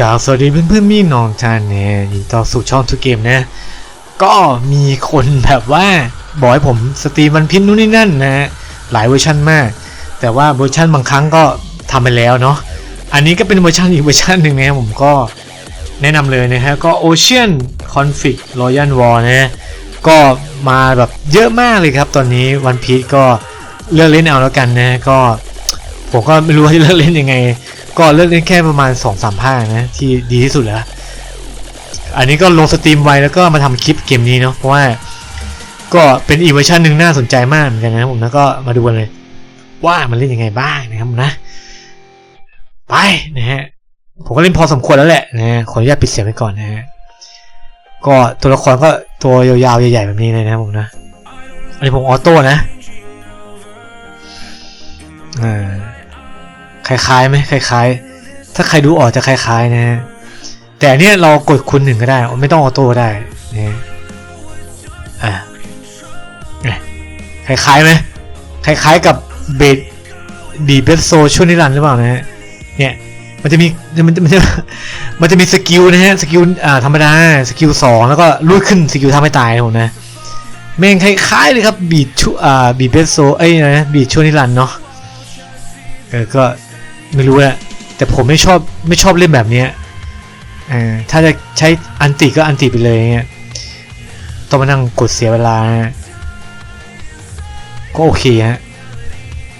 กล่าวสวัสดีเพื่อนๆมี่น้องชาแนลยินดีต่อสู่ช่องทุกเกมนะ ก็มีคนแบบว่าบอกให้ผมสตรีมวันพินนู่นนี่นั่นนะหลายเวอร์ชันมาก แต่ว่าเวอร์ชันบางครั้งก็ทำไปแล้วเนาะอันนี้ก็เป็นเวอร์ชันอีกเวอร์ชันหนึ่งนะผมก็แนะนำเลยนะฮะก็ Ocean Conflict Royal War นะก็มาแบบเยอะมากเลยครับ ตอนนี้วันพี e ก็เลือกเล่นเอาแล้วกันนะก็ผมก็ไม่รู้ว่าจะเลือกเล่นยังไง ก็เลือกเล่นแค่ประมาณ2อสามภาคนะ ที่ดีที่สุดแล้ว อันนี้ก็ลงสตรีมไว้แล้วก็มาทำคลิปเกมนี้เนาะเพราะว่า ก็เป็นอีเวอร์ชันหนึ่งน่าสนใจมากเหมือนกันนะครับผมแล้วก็มาดูกันเลย ว่ามันเล่นยังไงบ้างนะครับนะ ไปนะฮะผมก็เล่นพอสมควรแล้วแหละนะฮะขออนุญาตปิดเสียงไว้ก่อนนะฮะก็ตัวละครก็ตัวยาวๆใหญ่ๆแบบนี้เลยนะครับผมนะอันนี้ผมออโต้นะอ่า คล้ายๆไหมคล้ายๆ ถ้าใครดูออกจะคล้ายๆ นะฮะแต่อันเนี้ยเรากดคูณหนึ่งก็ได้ ไม่ต้องออโต้ได้นะอะคล้ายๆไหมคล้ายๆกับเบดดีเบสโซช่วงนิรันดร์หรือเปล่านะฮะเนี่ยมันจะมีมันจะมันจะมันจะมีสกิลนะฮะสกิลอ่าธรรมดาสกิลสองแล้วก็ลูดขึ้นสกิลทำให้ตายผมนะแม่งคล้ายๆเลยครับบีดชูอ่าบีเบสโซเอ้ยนะบีดช่วงนิรันดร์เนาะเออก็ ไม่รู้แหละแต่ผมไม่ชอบไม่ชอบเล่นแบบเนี้ยอถ้าจะใช้อันติก็อันติไปเลยเงี้ยต้องมานั่งกดเสียเวลานะก็โอเคฮะ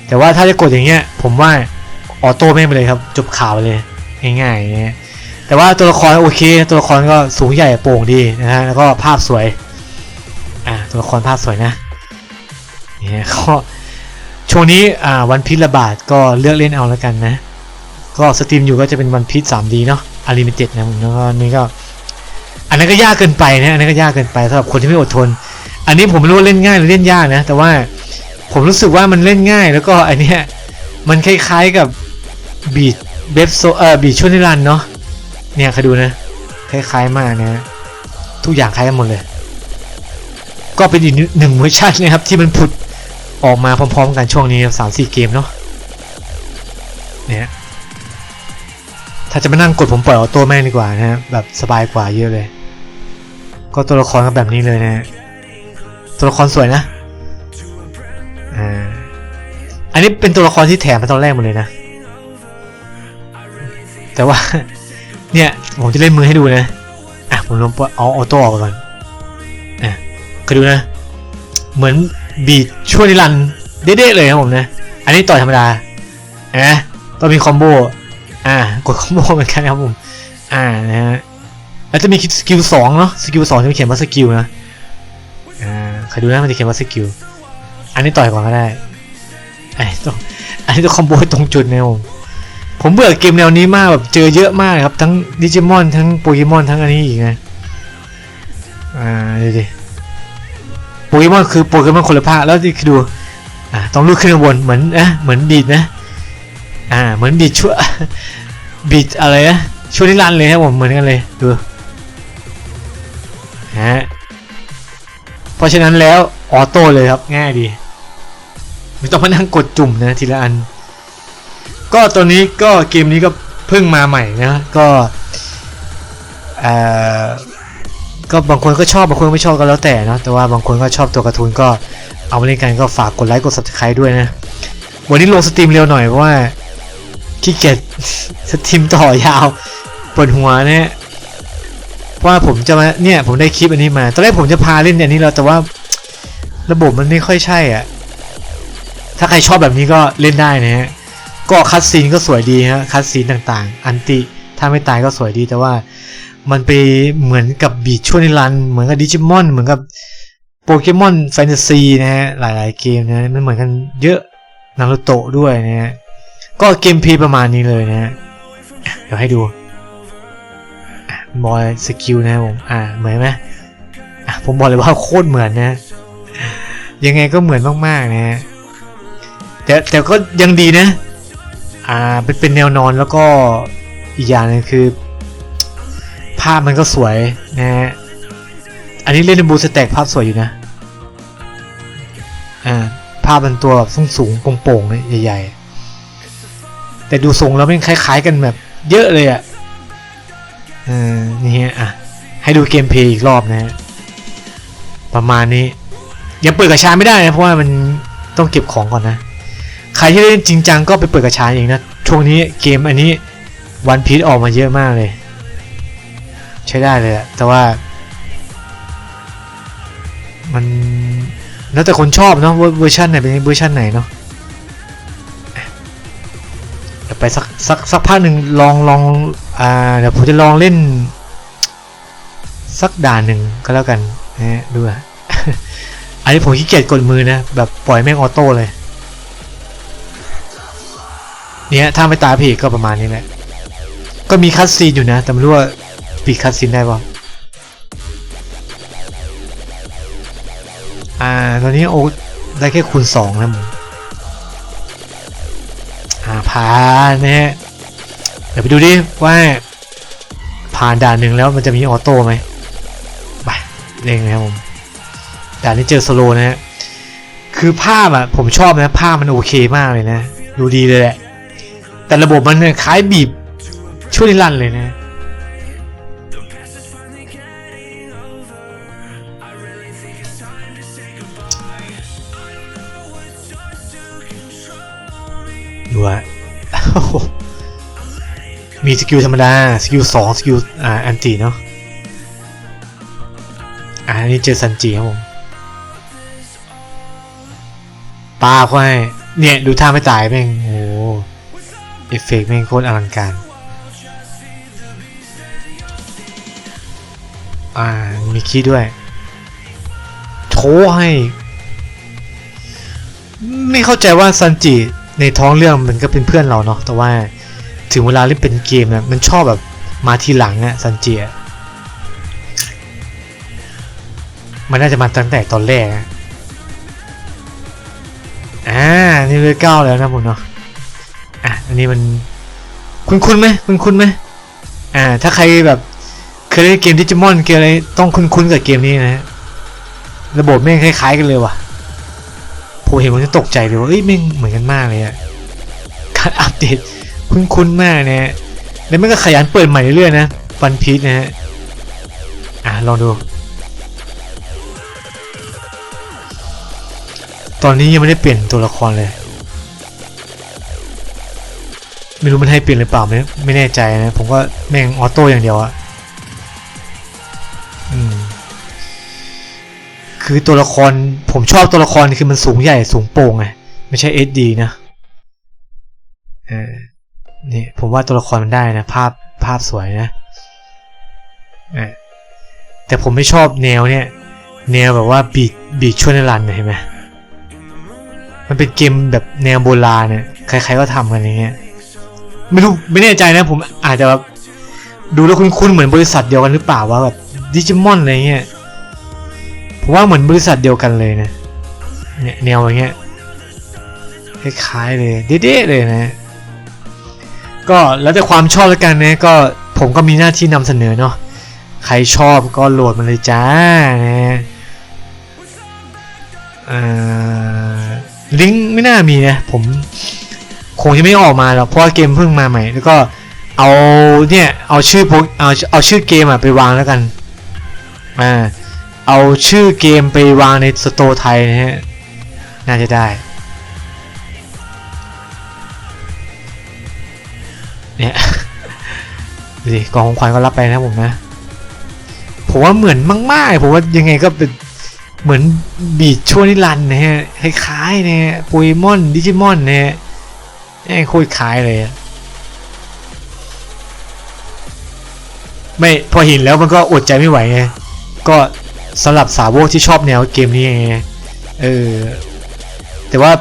แต่ว่าถ้าจะกดอย่างเงี้ย ผมว่าออโต้ไม่งไปเลยครับ จบข่าวเลยง่ายๆอย่างเงี้ยแต่ว่าตัวละครโอเค ตัวละครก็สูงใหญ่โปร่งดีนะฮะแล้วก็ภาพสวย อ่าตัวละครภาพสวยนะเนี่ยก็ช่วงนี้อ่าวันพิษระบาดก็เลือกเล่นเอาแล้วกันนะ ก็สตรีมอยู่ก็จะเป็นวันพิษ 3D เนาะอาริมิเต็ดนะผมแล้วก็นี่ก็ อันนั้นก็ยากเกินไปนะอันนั้นก็ยากเกินไปสำหรับคนที่ไม่อดทน อันนี้ผมไม่รู้เล่นง่ายหรือเล่นยากนะ แต่ว่าผมรู้สึกว่ามันเล่นง่าย แล้วก็อันเนี้ยมันคล้ายๆกับบีดเบฟโซเอ่อบีดช่วงนิรันเนาะเนี่ยคยดูนะคล้ายๆมากนะทุกอย่างคล้ายกันหมดเลย ก็เป็นอีกหนึ่งเวอร์ชันนะครับที่มันผุดออกมาพร้อมๆกันช่วงนี้สามสี่เกมเนาะเนี่ย ถ้าจะมานั่งกดผมปล่อยออโต้แม่งดีกว่านะฮะแบบสบายกว่าเยอะเลย ก็ตัวละครก็แบบนี้เลยนะตัวละครสวยนะอ่าอันนี้เป็นตัวละครที่แถมมาตอนแรกหมดเลยนะ แต่ว่า เนี่ย ผมจะเล่นมือให้ดูนะ อะ ผมลองเอาออโต้ออกก่อน อะก็ดูนะ เหมือนบีดช่วยนิรันด์เด้ๆเลยครับผมนะ อันนี้ต่อยธรรมดาเห็นไหมต้องมีคอมโบ อ่ากดคอมโบเหมือนกันนะครับผมอ่านะฮะแล้วจะมีสกิลสองเนาะสกิลสองจะเขียนว่าสกิลนะอ่าใครดูนะมันจะเขียนว่าสกิลอันนี้ต่อยก่อนก็ได้ไอ้ต้องอันนี้ต้องคอมโบตรงจุดนะผมผมเบื่อเกมแนวนี้มากแบบเจอเยอะมากครับทั้งดิจิมอนทั้งโปเกมอนทั้งอันนี้อีกนะอ่าดูดิโปเกมอนคือโปเกมอนคนละภาคแล้วที่ดูอ่าต้องลุกขึ้นข้างบนเหมือนเอ๊ะเหมือนบีดนะ อ่าเหมือนบีดชั่วบีดอะไรนะช่วนิรันดร์เลยครับผมเหมือนกันเลยดูฮะเพราะฉะนั้นแล้วออโต้เลยครับง่ายดีไม่ต้องมานั่งกดจุ่มนะทีละอัน ก็ตัวนี้ก็เกมนี้ก็เพิ่งมาใหม่นะก็เอ่อก็บางคนก็ชอบบางคนไม่ชอบก็แล้วแต่เนาะแต่ว่าบางคนก็ชอบตัวการ์ตูนก็เอามาเล่นกันก็ฝากกดไลค์กด subscribe ด้วยนะ วันนี้ลงสตรีมเร็วหน่อยเพราะว่า ขี้เกียจสตรีมต่อยาวปวดหัวเนี่ยเพราะว่าผมจะมาเนี่ยผมได้คลิปอันนี้มาตอนแรกผมจะพาเล่นอันนี้แล้วแต่ว่าระบบมันไม่ค่อยใช่อะถ้าใครชอบแบบนี้ก็เล่นได้นะฮะก็คัดซีนก็สวยดีฮะคัดซีนต่างๆ อันติถ้าไม่ตายก็สวยดีแต่ว่ามันไปเหมือนกับบีดช่วนิรันเหมือนกับดิจิมอนเหมือนกับโปเกมอนแฟนตาซีนะฮะหลายๆเกมนะมันเหมือนกันเยอะนารูโตะด้วยนะฮะ ก็เกมพลย์ประมาณนี้เลยนะฮะเดี๋ยวให้ดูบอยสกิลนะผมอ่าเหมือนไหมอะผมบอกเลยว่าโคตรเหมือนนะ ยังไงก็เหมือนมากๆนะฮะแต่แต่ก็ยังดีนะ อ่าเป็นเป็นแนวนอนแล้วก็อีกอย่างหนึงคือ ภาพมันก็สวยนะฮะอันนี้เล่นในบูสแต็กภาพสวยอยู่นะอ่าภาพมันตัวแบบสูงสูงๆโปร่งๆเลยใหญ่ๆ แต่ดูทรงแล้วมันคล้าย ๆ กันแบบ เยอะเลยอะ่ะเออนี่ฮะอะให้ดูเกมเพลย์อีกรอบนะฮะประมาณนี้ยังเปิดกระชาไม่ได้นะเพราะว่ามันต้องเก็บของก่อนนะใครที่เล่นจริงจังก็ไปเปิดกระชาเองนะช่วงนี้เกมอันนี้วันพี e ออกมาเยอะมากเลย ใช้ได้เลยอะแต่ว่า มันแล้วแต่คนชอบเนาะเวอร์ชันไหนเป็นเวอร์ชันไหนเนาะ ไปสักสักสักพักหนึ่งลองลองอ่าเดี๋ยวผมจะลองเล่น สักด่านหนึ่งก็แล้วกันนะดูอะอันนี้ผมขี้เกียจกดมือนะ แบบปล่อยแม่งออโต้เลย เนี่ยถ้าไม่ตายพี่ก็ประมาณนี้แหละ ก็มีคัสซีนอยู่นะ แต่ไม่รู้ว่าปิดคัสซีนได้ป่ะอ่า ตอนนี้โอ้ได้แค่คูณสองนะมึงาผ่านนะฮะเดี๋ยวไปดูดิว่าผ่านด่านหนึ่งแล้วมันจะมีออโต้ไหมไปเร่งนะครับผมด่านนี้เจอสโลนะฮะคือภาพอะผมชอบนะภาพมันโอเคมากเลยนะ ดูดีเลยแหละแต่ระบบมันเนี่ยคล้ายบีบช่วยนิรันเลยนะดูอะ มีสกิลธรรมดา สกิลสองสกิลอ่าแอนติเนาะอ่านนี้เจอซันจีครับผมปาเขาให้เนี่ย ดูท่าไม่ตายแม่งโอ้เอฟเฟกต์แม่งโคตรอลังการ อ่า มีคีด้วยโชว์ให้ ไม่เข้าใจว่าซันจิ ในท้องเรื่องมันก็เป็นเพื่อนเราเนาะแต่ว่าถึงเวลาเล่นเป็นเกมเนี่ยมันชอบแบบมาทีหลังอะซันเจิอะมันน่าจะมาตั้งแต่ตอนแรกอะอ่านี่เลยเก้าแล้วนะผมเนาะอะอันนี้มันคุณคุณไหมคุณคุณไหมอ่า ถ้าใครแบบเคยเล่นเกมดิจิมอนเกมอะไรต้องคุ้นคุ้นๆกับเกมนี้นะฮะระบบแม่งคล้ายๆกันเลยว่ะ เห็นผมจะตกใจเลยว่าเอ้ยแม่งเหมือนกันมากเลยอะการอัปเดตคุ้นๆมากนะฮะแล้วมันก็ขยันเปิดใหม่เรื่อยๆนะวันพีชนะฮะอะลองดู ตอนนี้ยังไม่ได้เปลี่ยนตัวละครเลย ไม่รู้มันให้เปลี่ยนหรือเปล่าไม่ไม่แน่ใจนะ ผมก็แม่งออโต้อย่างเดียวอะ คือตัวละครผมชอบตัวละครคือมันสูงใหญ่สูงโป่งไงไม่ใช่ SD นะเออนี่ผมว่าตัวละครมันได้นะ ภาพภาพสวยนะเออแต่ผมไม่ชอบแนวเนี่ยแนวแบบว่าบีดบีดช่วยนรันเห็นไหมมันเป็นเกมแบบแนวโบราณเนี่ยใครๆก็ทำกันอย่างเงี้ยไม่รู้ไม่แน่ใจนะผมอาจจะแบบดูแล้วคุ้นๆเหมือนบริษัทเดียวกันหรือเปล่าว่าแบบดิจิมอนอะไรเงี้ย ผมว่าเหมือนบริษัทเดียวกันเลยนะเนี่ยแนวอย่างเงี้ยคล้ายๆเลยเด๊ะๆเลยนะก็แล้วแต่ความชอบแล้วกันนะก็ผมก็มีหน้าที่นำเสนอเนาะใครชอบก็โหลดมาเลยจ้านะอ่าลิงก์ไม่น่ามีนะ ผมคงจะไม่ออกมาหรอกเพราะเกมเพิ่งมาใหม่ แล้วก็เอาเนี่ย เอาชื่อเอาเอาชื่อเกมอะไปวางแล้วกันอ่า เอาชื่อเกมไปวางในสโตร์ไทยนะฮะ น่าจะได้ เนี่ยดิกองของขวัญก็รับไปนะผมนะ ผมว่าเหมือนมากๆผมว่ายังไงก็เป็นเหมือนบีดช่วนิรันด์นะฮะ คล้ายๆนะฮะโปเกมอนดิจิมอนนะฮะโคตรคล้ายเลยไม่พอเห็นแล้วมันก็อดใจไม่ไหวไงก็ สำหรับสาวกที่ชอบแนวเกมนี้ไงเออแต่ว่า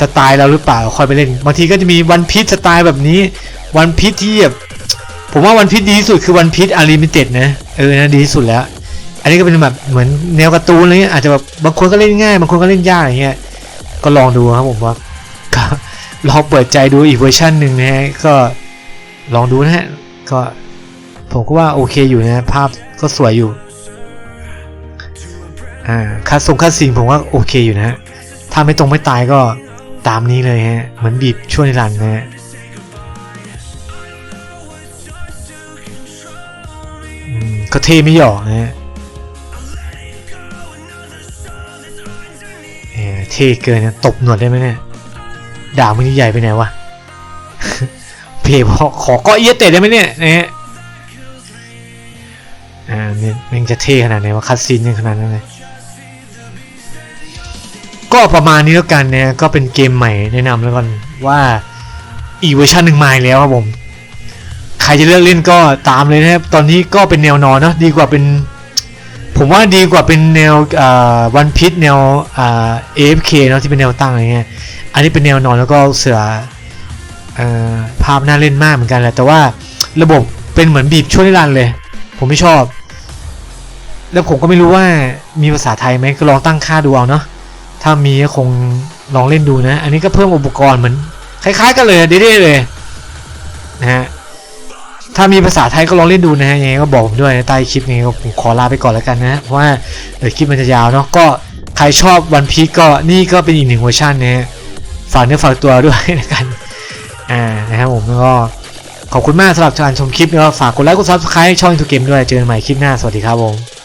สไตล์เราหรือเปล่าคอยไปเล่นบางทีก็จะมีวันพี e สไตล์แบบนี้ วันพี e ที่แบบผมว่าวันพี e ดีที่สุดคือวันพี e อาริมิเต็ดนะเออนะดีที่สุดแล้ว อันนี้ก็เป็นแบบเหมือนแนวการ์ตูนอะไรเงี้ยอาจจะแบบบางคนก็เล่นง่ายบางคนก็เล่นยากอย่างเงี้ยก็ลองดูครับผมว่าก็ลองเปิดใจดูอีกเวอร์ชันหนึ่งนะฮะก็ลองดูนะฮะก็ผมก็ว่าโอเคอยู่นะภาพก็สวยอยู่ อ่าคาส่งคาสิงผมว่าโอเคอยู่นะฮะถ้าไม่ตรงไม่ตายก็ตามนี้เลยฮะ เหมือนบีบช่วยรันนะฮะเขาเทไม่หยอกนะฮะเท่เกินนะตบหนวดได้ไหมเนี่ยด่ามึงนี่ใหญ่ไปไหนวะเพย์บอขอเก็เอียเตะได้ไหมเนี่ยนะฮะอ่าเนี่ยมันจะเท่ขนาดไหนวะคัดซีนยังขนาดนั้นเลย ก็ประมาณนี้แล้วกันนะก็เป็นเกมใหม่แนะนำแล้วกันว่าอีเวอร์ชันหนึ่งมาแล้วครับผม ใครจะเลือกเล่นก็ตามเลยนะครับ ตอนนี้ก็เป็นแนวนอนเนอะดีกว่าเป็น ผมว่าดีกว่าเป็นแนววันพิษแนวเอ่า AFK เนอะที่เป็นแนวตั้งอะไรเงี้ยอันนี้เป็นแนวนอนแล้วก็เสืออ่อภาพน่าเล่นมากเหมือนกันแหละแต่ว่าระบบเป็นเหมือนบีบช่วยรันดร์เลย ผมไม่ชอบ แล้วผมก็ไม่รู้ว่ามีภาษาไทยไหมก็ลองตั้งค่าดูเอาเนาะ ถ้ามีก็คงลองเล่นดูนะ อันนี้ก็เพิ่มอุปกรณ์เหมือนคล้ายๆกันเลยเด้ๆเลยนะฮะถ้ามีภาษาไทยก็ลองเล่นดูนะฮะยังไงก็บอกผมด้วยใต้คลิปนี้ผมขอลาไปก่อนแล้วกันนะเพราะว่าเดี๋ยวคลิปมันจะยาวเนาะก็ใครชอบวันพีก็นี่ก็เป็นอีกหนึ่งเวอร์ชันนะฮะฝากเนื้อฝากตัวด้วยนะกันอ่านะครับผมแล้วก็ขอบคุณมากสำหรับการชมคลิปแล้วฝากกดไลค์กดซับสไครต์ช่องทูเกมด้วยเจอกันใหม่คลิปหน้าสวัสดีครับผม